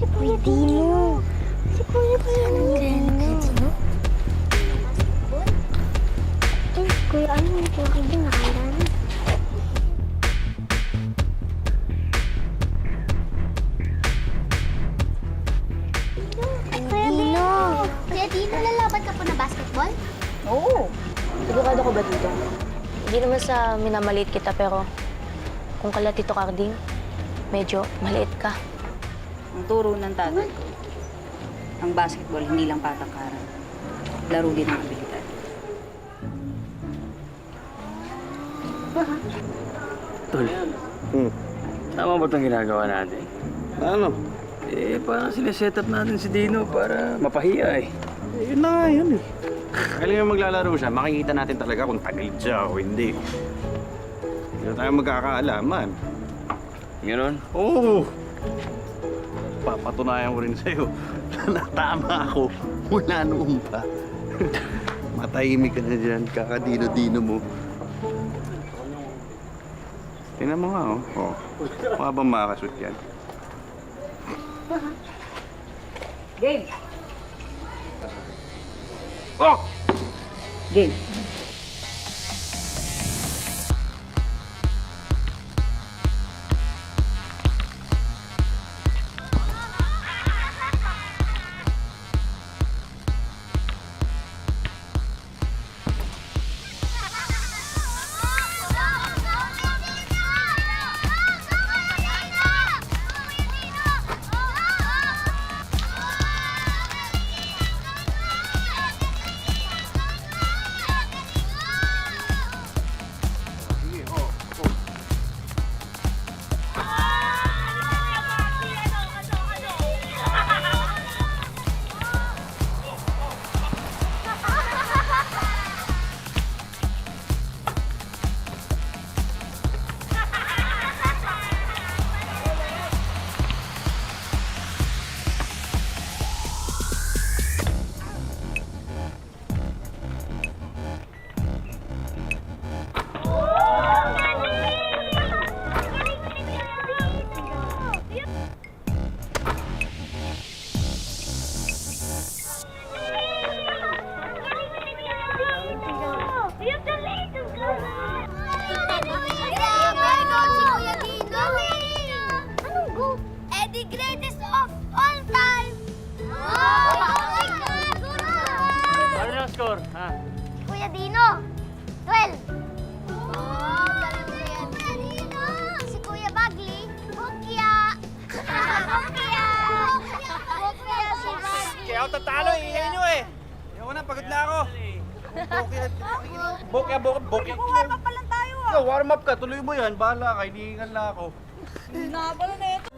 Si Kuya Dino. Si Kuya Dino. Dino? Eh, Kuya, ano yung Kuya Dino nakala na? Kuya Dino. Kuya Dino, lalaban ka po na basketball? Oo. Sigurado ko ba dito? Hindi naman sa minamaliit kita pero kung kala Tito Carding, medyo maliit ka. Ang turo ng tatay ko, ang basketball hindi lang patangkaran. Laro din ng abilidad. Tol, Hmm. tama ba itong ginagawa natin? Ano? Eh, parang sineset up natin si Dino para mapahiya eh. Eh, yun na nga yun eh. Kailangan maglalaro siya, makikita natin talaga kung tagalid siya o hindi. Hindi na tayo magkakaalaman. Ganon? Oo! Papatunayan ko rin sa'yo na tama ako mula noon pa. Matahimik ka na dyan, kakadino-dino mo. Tingnan mo nga, oh. oh. Mukha bang makakashoot yan? Game! Oh! Game! The greatest of all time! Oh my God! Ano yung score, ha? Kuya Dino, 12. Oh, galing mo yan. Kuya Dino! Si Kuya Bagli, Bukya! Bukya! Bukya si Bagli. Kaya ako tatalo, ingay nyo eh. Ayoko na, pagod na ako. Bokeh, bokeh, bokeh. Warm up pa lang tayo Yo, warm up ka, tuloy mo yan. Bahala ka, hinihingal na ako. Nabala na ito